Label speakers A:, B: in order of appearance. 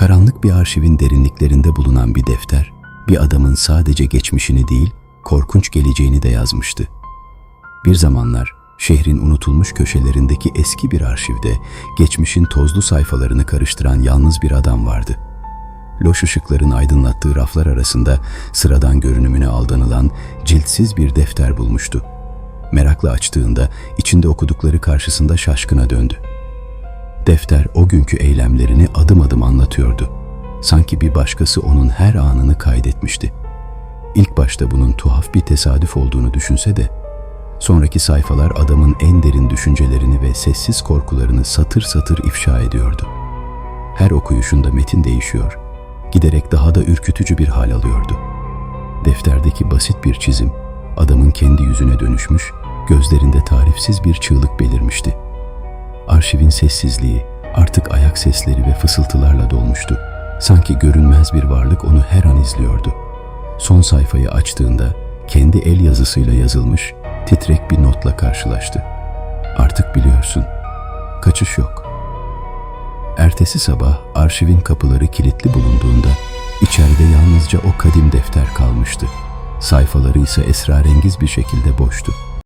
A: Karanlık bir arşivin derinliklerinde bulunan bir defter, bir adamın sadece geçmişini değil, korkunç geleceğini de yazmıştı. Bir zamanlar şehrin unutulmuş köşelerindeki eski bir arşivde geçmişin tozlu sayfalarını karıştıran yalnız bir adam vardı. Loş ışıkların aydınlattığı raflar arasında sıradan görünümüne aldanılan ciltsiz bir defter bulmuştu. Merakla açtığında içinde okudukları karşısında şaşkına döndü. Defter o günkü eylemlerini adım adım anlatıyordu. Sanki bir başkası onun her anını kaydetmişti. İlk başta bunun tuhaf bir tesadüf olduğunu düşünse de, sonraki sayfalar adamın en derin düşüncelerini ve sessiz korkularını satır satır ifşa ediyordu. Her okuyuşunda metin değişiyor, giderek daha da ürkütücü bir hal alıyordu. Defterdeki basit bir çizim, adamın kendi yüzüne dönüşmüş, gözlerinde tarifsiz bir çığlık belirmişti. Arşivin sessizliği artık ayak sesleri ve fısıltılarla dolmuştu. Sanki görünmez bir varlık onu her an izliyordu. Son sayfayı açtığında kendi el yazısıyla yazılmış titrek bir notla karşılaştı. Artık biliyorsun. Kaçış yok. Ertesi sabah arşivin kapıları kilitli bulunduğunda içeride yalnızca o kadim defter kalmıştı. Sayfaları ise esrarengiz bir şekilde boştu.